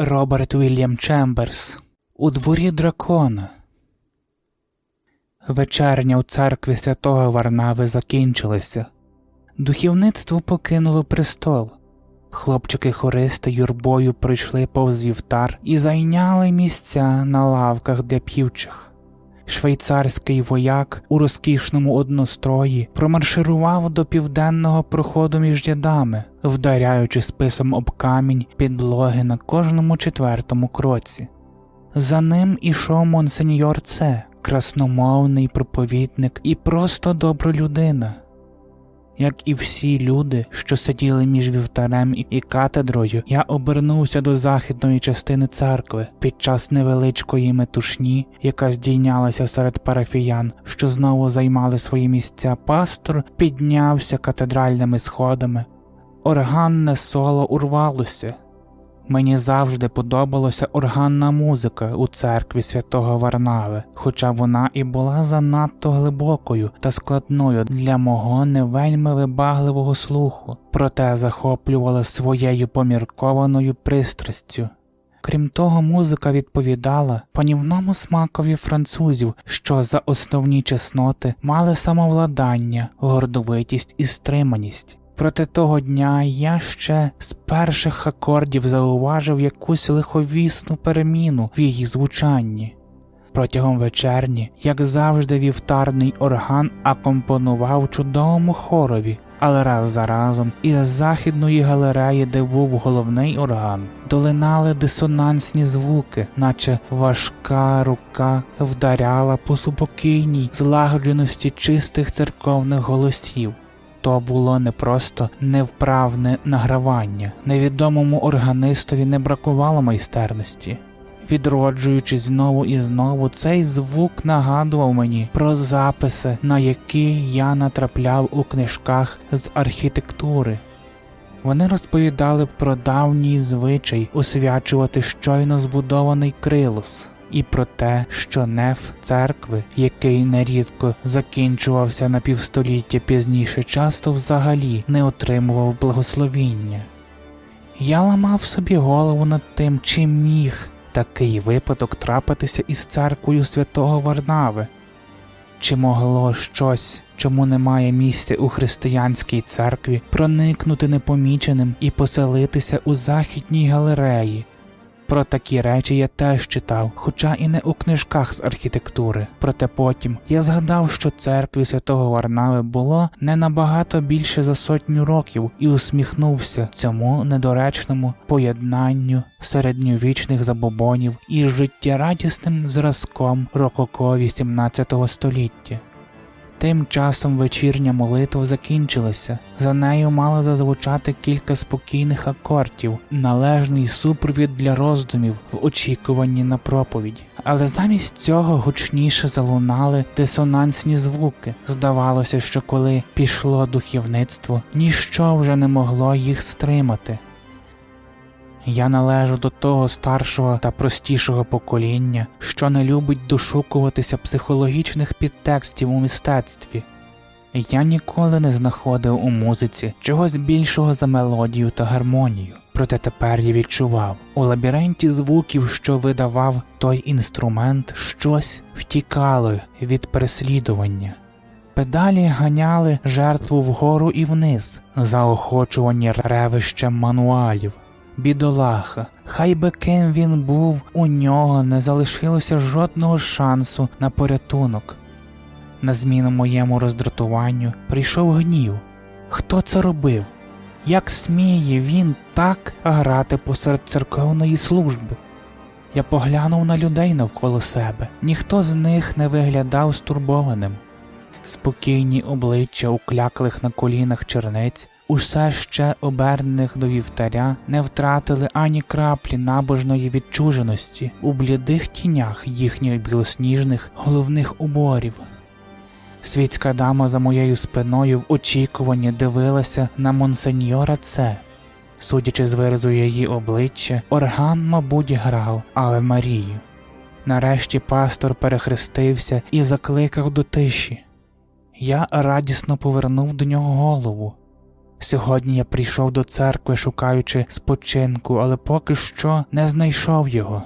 Роберт Вільям Чемберс у дворі дракона. Вечерня у церкві святого Варнави закінчилася. Духівництво покинуло престол. Хлопчики хористи юрбою прийшли повз вівтар і зайняли місця на лавках для п'ючих. Швейцарський вояк у розкішному однострої промарширував до південного проходу між рядами, вдаряючи списом об камінь підлоги на кожному четвертому кроці. За ним ішов монсеньор Це, красномовний проповідник і просто добра людина. Як і всі люди, що сиділи між вівтарем і катедрою, я обернувся до західної частини церкви під час невеличкої метушні, яка здійнялася серед парафіян, що знову займали свої місця. Пастор піднявся катедральними сходами. Органне соло урвалося. Мені завжди подобалася органна музика у церкві святого Варнави, хоча вона і була занадто глибокою та складною для мого не вельми вибагливого слуху, проте захоплювала своєю поміркованою пристрастю. Крім того, музика відповідала панівному смакові французів, що за основні чесноти мали самовладання, гордовитість і стриманість. Проте того дня я ще з перших акордів зауважив якусь лиховісну переміну в її звучанні. Протягом вечерні, як завжди, вівтарний орган акомпонував чудовому хорові, але раз за разом із західної галереї, де був головний орган, долинали дисонансні звуки, наче важка рука вдаряла по супокійній злагодженості чистих церковних голосів. То було не просто невправне награвання. Невідомому органистові не бракувало майстерності. Відроджуючись знову і знову, цей звук нагадував мені про записи, на які я натрапляв у книжках з архітектури. Вони розповідали про давній звичай освячувати щойно збудований крилос і про те, що неф церкви, який нерідко закінчувався на півстоліття пізніше, часто взагалі не отримував благословіння. Я ламав собі голову над тим, чи міг такий випадок трапитися із церквою святого Варнави, чи могло щось, чому немає місця у християнській церкві, проникнути непоміченим і поселитися у західній галереї. Про такі речі я теж читав, хоча і не у книжках з архітектури. Проте потім я згадав, що церкві святого Варнави було не набагато більше за сотню років і усміхнувся цьому недоречному поєднанню середньовічних забобонів із життєрадісним зразком рококо XVIII століття. Тим часом вечірня молитва закінчилася, за нею мало зазвучати кілька спокійних акордів, належний супровід для роздумів в очікуванні на проповідь. Але замість цього гучніше залунали дисонансні звуки. Здавалося, що коли пішло духівництво, ніщо вже не могло їх стримати. Я належу до того старшого та простішого покоління, що не любить дошукуватися психологічних підтекстів у мистецтві. Я ніколи не знаходив у музиці чогось більшого за мелодію та гармонію, проте тепер я відчував у лабіринті звуків, що видавав той інструмент, щось втікало від переслідування. Педалі ганяли жертву вгору і вниз, заохочувані ревищем мануалів. Бідолаха, хай би ким він був, у нього не залишилося жодного шансу на порятунок. На зміну моєму роздратуванню прийшов гнів. Хто це робив? Як сміє він так грати посеред церковної служби? Я поглянув на людей навколо себе, ніхто з них не виглядав стурбованим. Спокійні обличчя укляклих на колінах черниць усе ще обернених до вівтаря, не втратили ані краплі набожної відчуженості у блідих тінях їхніх білосніжних головних уборів. Світська дама за моєю спиною в очікуванні дивилася на монсеньора Це. Судячи з виразу її обличчя, орган, мабуть, грав Аве Марію. Нарешті пастор перехрестився і закликав до тиші. Я радісно повернув до нього голову. Сьогодні я прийшов до церкви, шукаючи спочинку, але поки що не знайшов його.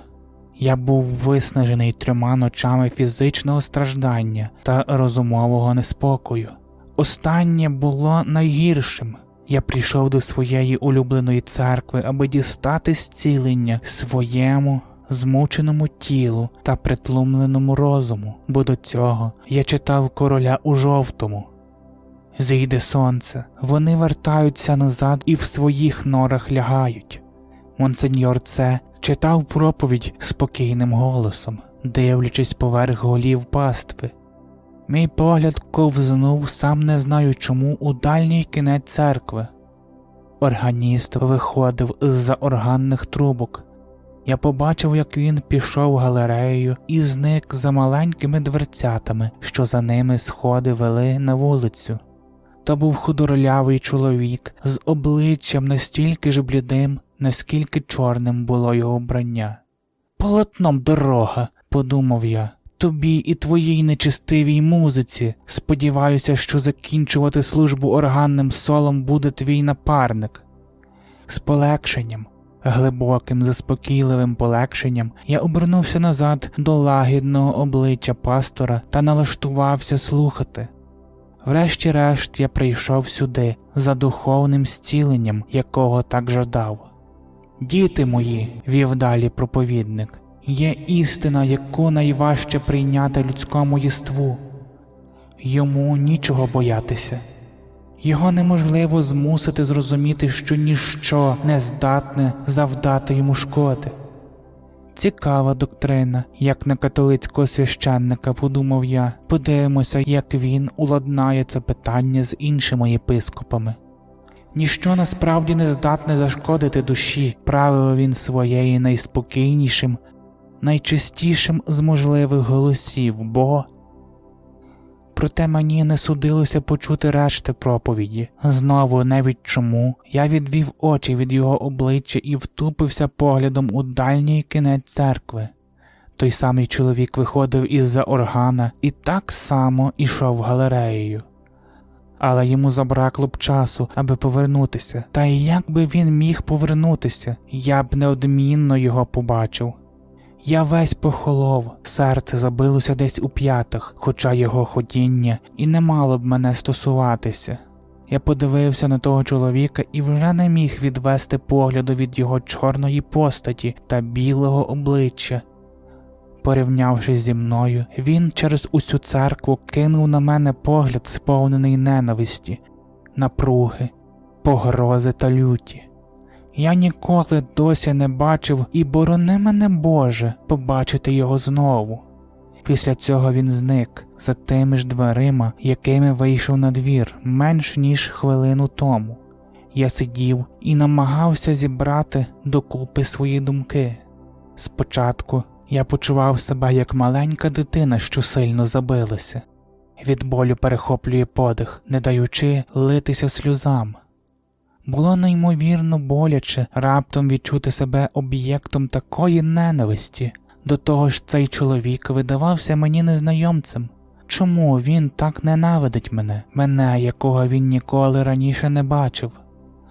Я був виснажений трьома ночами фізичного страждання та розумового неспокою. Останнє було найгіршим. Я прийшов до своєї улюбленої церкви, аби дістати зцілення своєму змученому тілу та притлумленому розуму, бо до цього я читав короля у жовтому. Зійде сонце, вони вертаються назад і в своїх норах лягають. Монсеньор це читав проповідь спокійним голосом, дивлячись поверх голів пастви. Мій погляд ковзнув, сам не знаю чому, у дальній кінець церкви. Органіст виходив з-за органних трубок. Я побачив, як він пішов галереєю і зник за маленькими дверцятами, що за ними сходи вели на вулицю. То був худорлявий чоловік з обличчям настільки ж блідим, наскільки чорним було його вбрання. Полотном дорога, подумав я, тобі і твоїй нечистивій музиці. Сподіваюся, що закінчувати службу органним солом буде твій напарник. З полегшенням, глибоким, заспокійливим полегшенням, я обернувся назад до лагідного обличчя пастора та налаштувався слухати. Врешті-решт я прийшов сюди за духовним зціленням, якого так жадав. Діти мої, вів далі проповідник, є істина, яку найважче прийняти людському єству. Йому нічого боятися. Його неможливо змусити зрозуміти, що ніщо не здатне завдати йому шкоди. Цікава доктрина, як на католицького священника, подумав я. Подивимося, як він уладнає це питання з іншими єпископами. Ніщо насправді не здатне зашкодити душі, правив він своєї найспокійнішим, найчистішим з можливих голосів, бо. Проте мені не судилося почути решти проповіді. Знову, навіть чому, я відвів очі від його обличчя і втупився поглядом у дальній кінець церкви. Той самий чоловік виходив із за органа і так само ішов галереєю. Але йому забракло б часу, аби повернутися, та й як би він міг повернутися, я б неодмінно його побачив. Я весь похолов, серце забилося десь у п'ятах, хоча його ходіння і не мало б мене стосуватися. Я подивився на того чоловіка і вже не міг відвести погляду від його чорної постаті та білого обличчя. Порівнявшись зі мною, він через усю церкву кинув на мене погляд, сповнений ненависті, напруги, погрози та люті. Я ніколи досі не бачив і борони мене Боже побачити його знову. Після цього він зник за тими ж дверима, якими вийшов на двір менш ніж хвилину тому. Я сидів і намагався зібрати докупи свої думки. Спочатку я почував себе як маленька дитина, що сильно забилася. Від болю перехоплює подих, не даючи литися сльозам. Було неймовірно боляче раптом відчути себе об'єктом такої ненависті. До того ж, цей чоловік видавався мені незнайомцем. Чому він так ненавидить мене, мене, якого він ніколи раніше не бачив?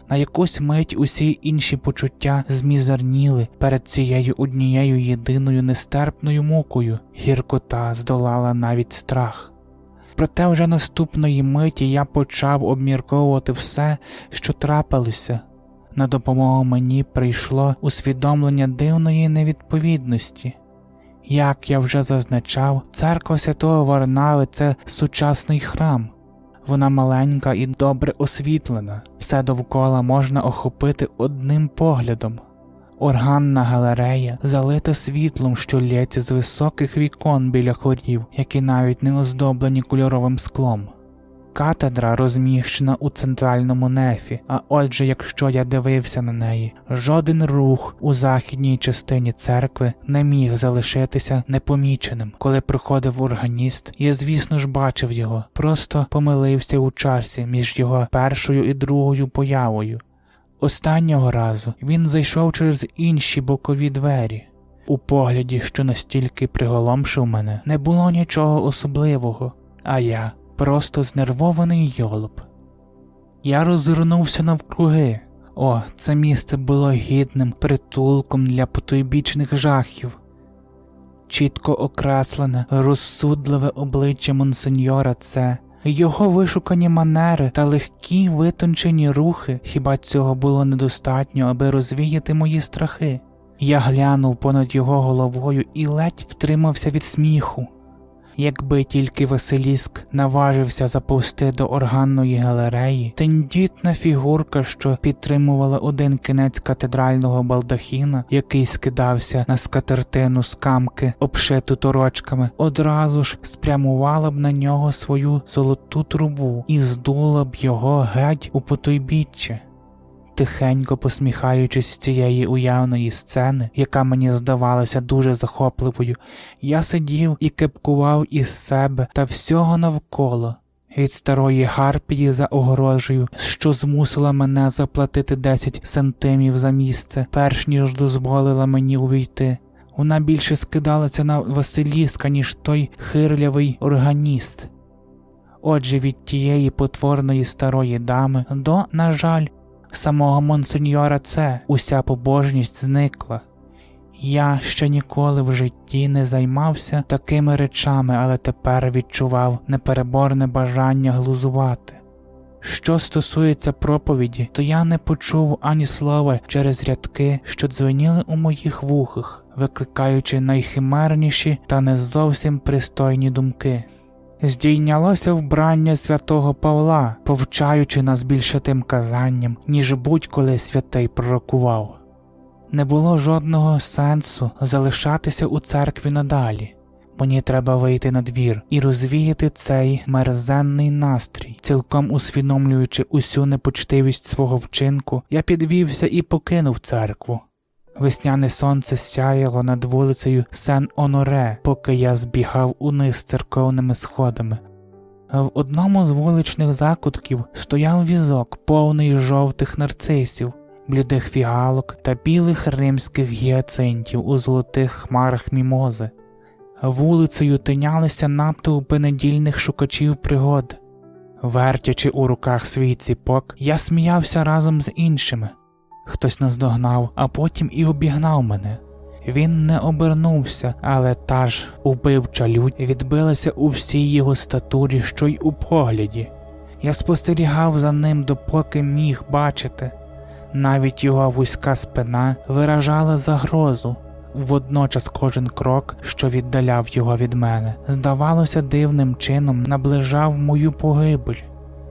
На якусь мить усі інші почуття змізерніли перед цією однією єдиною нестерпною мукою, гіркота здолала навіть страх. Проте вже наступної миті я почав обмірковувати все, що трапилося. На допомогу мені прийшло усвідомлення дивної невідповідності. Як я вже зазначав, церква святого Варнави це сучасний храм. Вона маленька і добре освітлена, все довкола можна охопити одним поглядом. Органна галерея залита світлом, що лється з високих вікон біля хорів, які навіть не оздоблені кольоровим склом. Катедра розміщена у центральному нефі, а отже, якщо я дивився на неї, жоден рух у західній частині церкви не міг залишитися непоміченим. Коли приходив органіст, я, звісно ж, бачив його, просто помилився у часі між його першою і другою появою. Останнього разу він зайшов через інші бокові двері. У погляді, що настільки приголомшив мене, не було нічого особливого, а я просто знервований йолоб. Я розвернувся навкруги. О, це місце було гідним притулком для потойбічних жахів. Чітко окреслене, розсудливе обличчя монсеньора це, його вишукані манери та легкі витончені рухи, хіба цього було недостатньо, аби розвіяти мої страхи. Я глянув понад його головою і ледь втримався від сміху. Якби тільки Василіск наважився заповзти до органної галереї, тендітна фігурка, що підтримувала один кінець катедрального балдахіна, який скидався на скатертину з камки, обшиту торочками, одразу ж спрямувала б на нього свою золоту трубу і здула б його геть у потойбіччя. Тихенько посміхаючись з цієї уявної сцени, яка мені здавалася дуже захопливою, я сидів і кепкував із себе та всього навколо. Від старої гарпії за огорожею, що змусила мене заплатити 10 сантимів за місце, перш ніж дозволила мені увійти. Вона більше скидалася на Василіска, ніж той хирлявий органіст. Отже, від тієї потворної старої дами до, на жаль, самого монсеньора це уся побожність зникла. Я ще ніколи в житті не займався такими речами, але тепер відчував непереборне бажання глузувати. Що стосується проповіді, то я не почув ані слова через рядки, що дзвеніли у моїх вухах, викликаючи найхимерніші та не зовсім пристойні думки. Здійнялося вбрання святого Павла, повчаючи нас більше тим казанням, ніж будь-коли святий пророкував. Не було жодного сенсу залишатися у церкві надалі. Мені треба вийти на двір і розвіяти цей мерзенний настрій, цілком усвідомлюючи усю непочтивість свого вчинку, я підвівся і покинув церкву. Весняне сонце сяяло над вулицею Сен Оноре, поки я збігав униз церковними сходами. В одному з вуличних закутків стояв візок, повний жовтих нарцисів, блідих фіалок та білих римських гіацинтів у золотих хмарах мімози. Вулицею тинялися натовпи недільних шукачів пригод. Вертячи у руках свій ціпок, я сміявся разом з іншими. Хтось наздогнав, а потім і обігнав мене. Він не обернувся, але та ж убивча лють відбилася у всій його статурі, що й у погляді. Я спостерігав за ним, допоки міг бачити. Навіть його вузька спина виражала загрозу. Водночас кожен крок, що віддаляв його від мене, здавалося, дивним чином наближав мою погибель.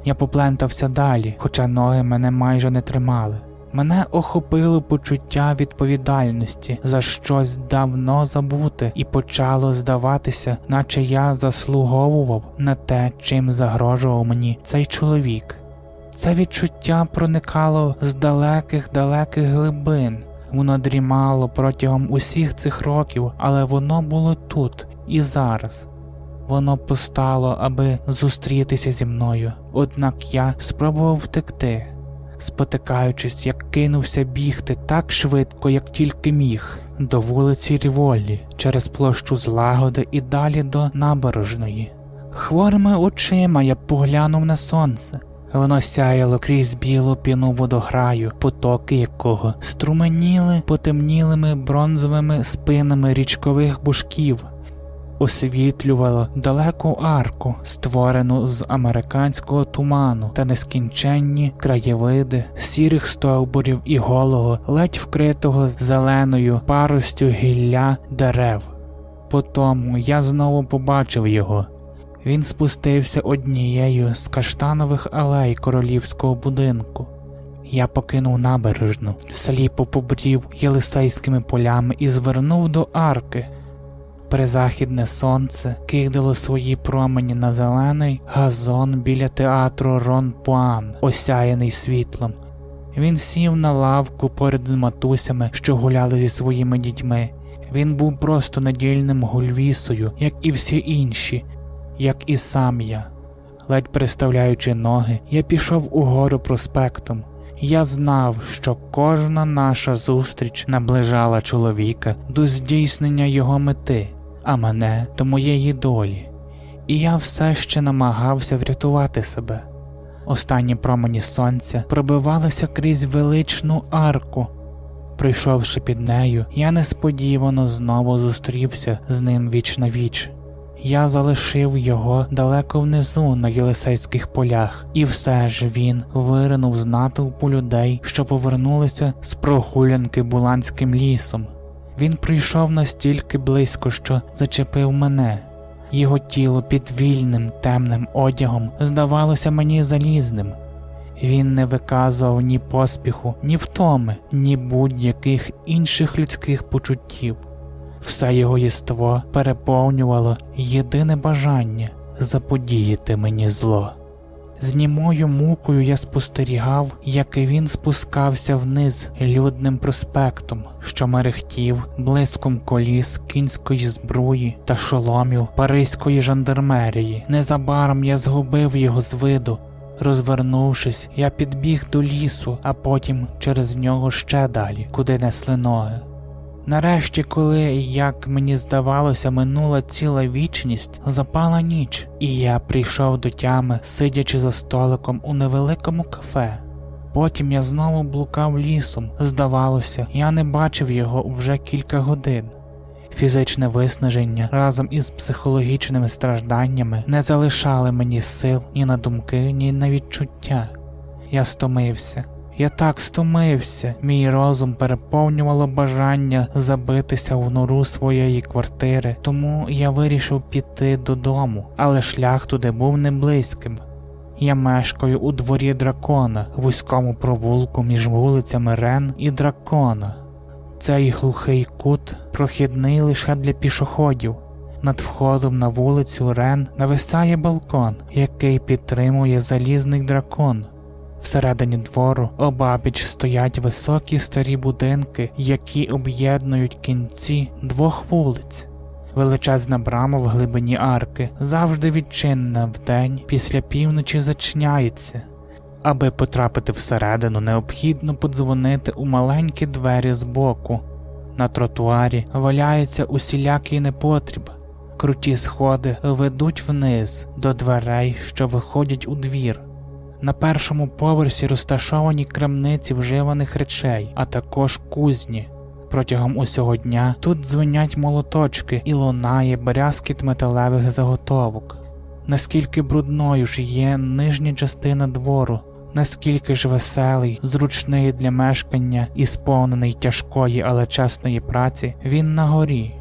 Я поплентався далі, хоча ноги мене майже не тримали. Мене охопило почуття відповідальності за щось давно забуте, і почало здаватися, наче я заслуговував на те, чим загрожував мені цей чоловік. Це відчуття проникало з далеких далеких глибин. Воно дрімало протягом усіх цих років, але воно було тут і зараз. Воно постало, аби зустрітися зі мною, однак я спробував втекти, спотикаючись, як кинувся бігти так швидко, як тільки міг, до вулиці Ріволі, через площу злагоди і далі до набережної. Хворими очима я поглянув на сонце. Воно сяяло крізь білу піну водограю, потоки якого струменіли потемнілими бронзовими спинами річкових бушків, освітлювало далеку арку, створену з американського туману та нескінченні краєвиди сірих стовбурів і голого, ледь вкритого зеленою паростю гілля дерев. Потому я знову побачив його. Він спустився однією з каштанових алей королівського будинку. Я покинув набережну, сліпо побрів єлисейськими полями і звернув до арки. Призахідне сонце кидало свої промені на зелений газон біля театру Рон Пуан, осяяний світлом. Він сів на лавку поряд з матусями, що гуляли зі своїми дітьми. Він був просто недільним гульвісою, як і всі інші, як і сам я. Ледь переставляючи ноги, я пішов угору проспектом. Я знав, що кожна наша зустріч наближала чоловіка до здійснення його мети, а мене до моєї долі, і я все ще намагався врятувати себе. Останні промені сонця пробивалися крізь величну арку. Прийшовши під нею, я несподівано знову зустрівся з ним віч на віч. Я залишив його далеко внизу на Єлисейських полях, і все ж він виринув з натовпу людей, що повернулися з прогулянки Буланським лісом. Він прийшов настільки близько, що зачепив мене. Його тіло під вільним темним одягом здавалося мені залізним. Він не виказував ні поспіху, ні втоми, ні будь-яких інших людських почуттів. Все його єство переповнювало єдине бажання заподіяти мені зло. З німою мукою я спостерігав, як він спускався вниз людним проспектом, що мерехтів блиском коліс кінської збруї та шоломів паризької жандармерії. Незабаром я згубив його з виду. Розвернувшись, я підбіг до лісу, а потім через нього ще далі, куди несли ноги. Нарешті, коли, як мені здавалося, минула ціла вічність, запала ніч, і я прийшов до тями, сидячи за столиком у невеликому кафе. Потім я знову блукав лісом. Здавалося, я не бачив його вже кілька годин. Фізичне виснаження разом із психологічними стражданнями не залишали мені сил ні на думки, ні на відчуття. Я стомився. Я так стомився, мій розум переповнювало бажання забитися в нору своєї квартири, тому я вирішив піти додому, але шлях туди був не близьким. Я мешкаю у дворі дракона, вузькому провулку між вулицями Рен і Дракона. Цей глухий кут прохідний лише для пішоходів. Над входом на вулицю Рен нависає балкон, який підтримує залізний дракон. Всередині двору обабіч стоять високі старі будинки, які об'єднують кінці двох вулиць. Величезна брама в глибині арки завжди відчинена вдень, після півночі зачиняється. Аби потрапити всередину, необхідно подзвонити у маленькі двері збоку. На тротуарі валяється усілякий непотріб. Круті сходи ведуть вниз до дверей, що виходять у двір. На першому поверсі розташовані крамниці вживаних речей, а також кузні. Протягом усього дня тут дзвонять молоточки і лунає брязкіт металевих заготовок. Наскільки брудною ж є нижня частина двору, наскільки ж веселий, зручний для мешкання і сповнений тяжкої, але чесної праці, він на горі.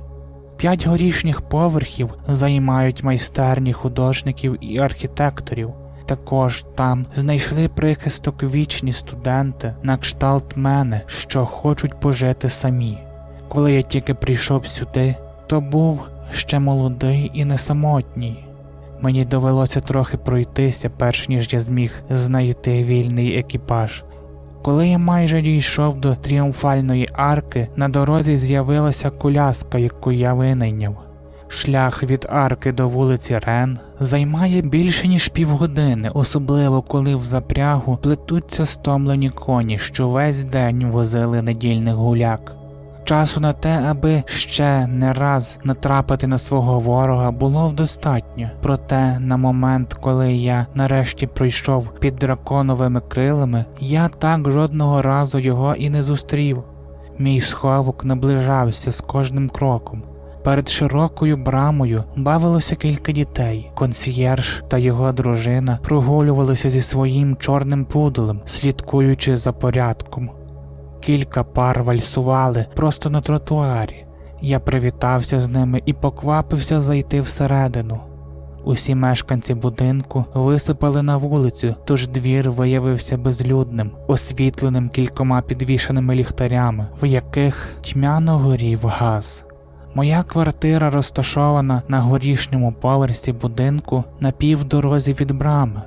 П'ять горішніх поверхів займають майстерні художників і архітекторів. Також там знайшли прихисток вічні студенти на кшталт мене, що хочуть пожити самі. Коли я тільки прийшов сюди, то був ще молодий і не самотній. Мені довелося трохи пройтися, перш ніж я зміг знайти вільний екіпаж. Коли я майже дійшов до тріумфальної арки, на дорозі з'явилася коляска, яку я винайняв. Шлях від арки до вулиці Рен займає більше ніж півгодини, особливо коли в запрягу плетуться стомлені коні, що весь день возили недільних гуляк. Часу на те, аби ще не раз натрапити на свого ворога, було достатньо. Проте на момент, коли я нарешті пройшов під драконовими крилами, я так жодного разу його і не зустрів. Мій сховок наближався з кожним кроком. Перед широкою брамою бавилося кілька дітей. Консьєрж та його дружина прогулювалися зі своїм чорним пудолем, слідкуючи за порядком. Кілька пар вальсували просто на тротуарі. Я привітався з ними і поквапився зайти всередину. Усі мешканці будинку висипали на вулицю, тож двір виявився безлюдним, освітленим кількома підвішеними ліхтарями, в яких тьмяно горів газ. Моя квартира розташована на горішньому поверсі будинку на півдорозі від брами.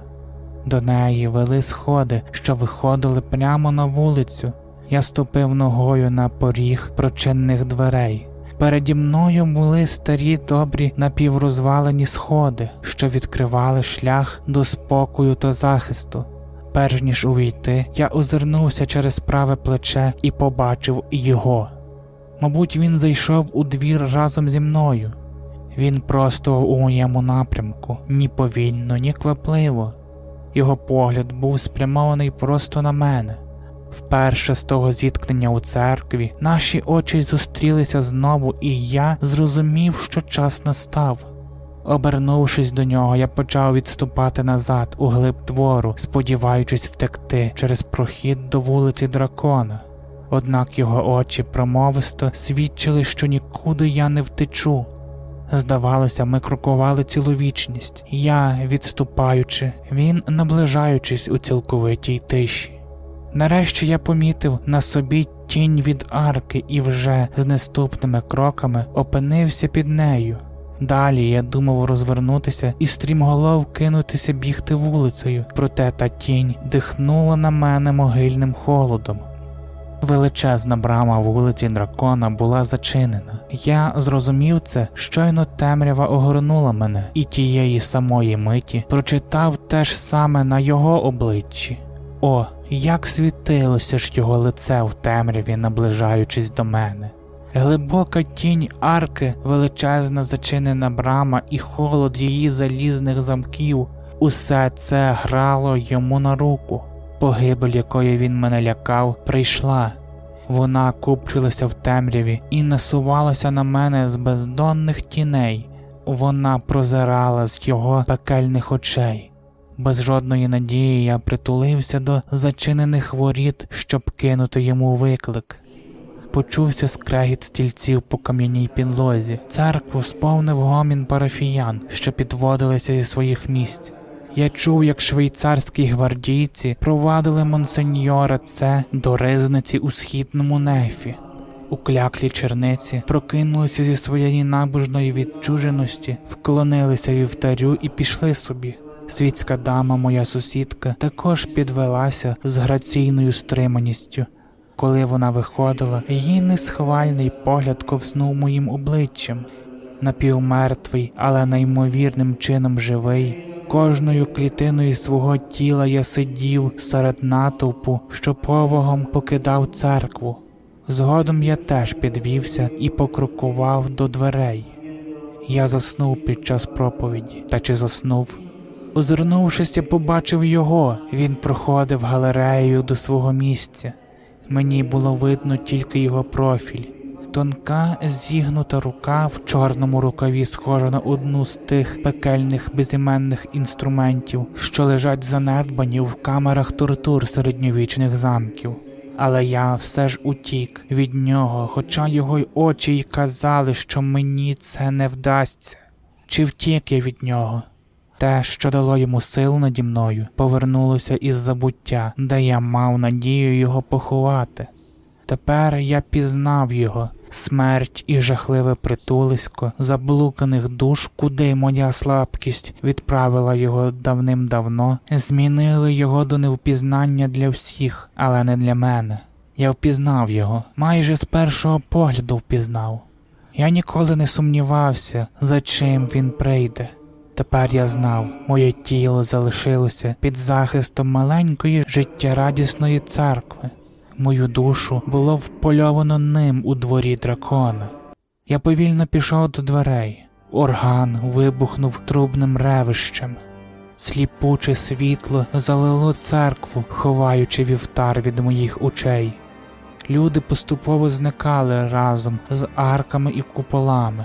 До неї вели сходи, що виходили прямо на вулицю. Я ступив ногою на поріг прочинних дверей. Переді мною були старі добрі напіврозвалені сходи, що відкривали шлях до спокою та захисту. Перш ніж увійти, я озирнувся через праве плече і побачив його. Мабуть, він зайшов у двір разом зі мною. Він просто у моєму напрямку, ні повільно, ні квапливо. Його погляд був спрямований просто на мене. Вперше з того зіткнення у церкві наші очі зустрілися знову, і я зрозумів, що час настав. Обернувшись до нього, я почав відступати назад у глиб двору, сподіваючись втекти через прохід до вулиці дракона. Однак його очі промовисто свідчили, що нікуди я не втечу. Здавалося, ми крокували цілу вічність, я відступаючи, він наближаючись у цілковитій тиші. Нарешті я помітив на собі тінь від арки і вже з наступними кроками опинився під нею. Далі я думав розвернутися і стрімголов кинутися бігти вулицею, проте та тінь дихнула на мене могильним холодом. Величезна брама вулиці дракона була зачинена. Я зрозумів це, щойно темрява огорнула мене, і тієї самої миті прочитав те ж саме на його обличчі. О, як світилося ж його лице в темряві, наближаючись до мене. Глибока тінь арки, величезна зачинена брама і холод її залізних замків, усе це грало йому на руку. Погибель, якої він мене лякав, прийшла. Вона купчилася в темряві і насувалася на мене з бездонних тіней. Вона прозирала з його пекельних очей. Без жодної надії я притулився до зачинених воріт, щоб кинути йому виклик. Почувся скрегіт стільців по кам'яній підлозі. Церкву сповнив гомін парафіян, що підводилися зі своїх місць. Я чув, як швейцарські гвардійці провадили монсеньора це до ризниці у східному нефі. Укляклі черниці прокинулися зі своєї набожної відчуженості, вклонилися вівтарю і пішли собі. Світська дама, моя сусідка, також підвелася з граційною стриманістю. Коли вона виходила, її несхвальний погляд ковзнув моїм обличчям. Напівмертвий, але неймовірним чином живий. Кожною клітиною свого тіла я сидів серед натовпу, що повагом покидав церкву. Згодом я теж підвівся і покрокував до дверей. Я заснув під час проповіді, та чи заснув? Озирнувшись, я побачив його, він проходив галереєю до свого місця. Мені було видно тільки його профіль. Тонка зігнута рука в чорному рукаві схожа на одну з тих пекельних безіменних інструментів, що лежать занедбані в камерах тортур середньовічних замків. Але я все ж утік від нього, хоча його й очі й казали, що мені це не вдасться. Чи втік я від нього? Те, що дало йому сил наді мною, повернулося із забуття, де я мав надію його поховати. Тепер я пізнав його, смерть і жахливе притулисько заблуканих душ, куди моя слабкість відправила його давним-давно, змінили його до невпізнання для всіх, але не для мене. Я впізнав його, майже з першого погляду впізнав. Я ніколи не сумнівався, за чим він прийде. Тепер я знав, моє тіло залишилося під захистом маленької життєрадісної церкви. Мою душу було впольовано ним у дворі дракона. Я повільно пішов до дверей. Орган вибухнув трубним ревищем. Сліпуче світло залило церкву, ховаючи вівтар від моїх очей. Люди поступово зникали разом з арками і куполами.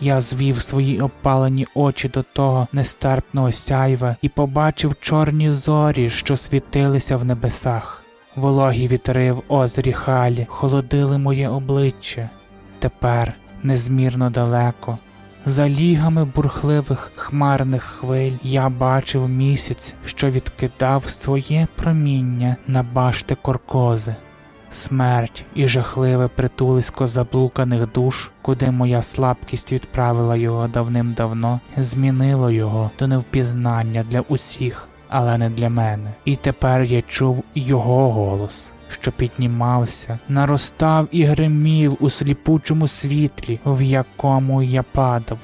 Я звів свої опалені очі до того нестерпного сяйва і побачив чорні зорі, що світилися в небесах. Вологі вітри в озері Халі холодили моє обличчя. Тепер незмірно далеко. За лігами бурхливих хмарних хвиль я бачив місяць, що відкидав своє проміння на башти коркози. Смерть і жахливе притулисько заблуканих душ, куди моя слабкість відправила його давним-давно, змінило його до невпізнання для усіх, але не для мене. І тепер я чув його голос, що піднімався, наростав і гримів у сліпучому світлі, в якому я падав.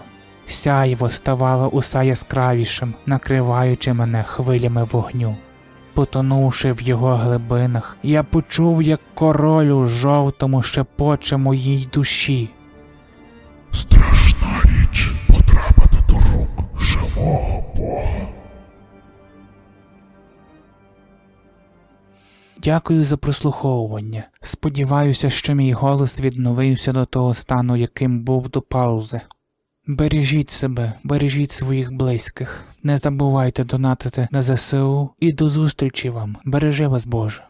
Сяйво ставало усе яскравішим, накриваючи мене хвилями вогню. Потонувши в його глибинах, я почув, як король у жовтому шепоче моїй душі. Страшна Дякую за прослуховування. Сподіваюся, що мій голос відновився до того стану, яким був до паузи. Бережіть себе, бережіть своїх близьких. Не забувайте донатити на ЗСУ і до зустрічі вам. Бережи вас Боже.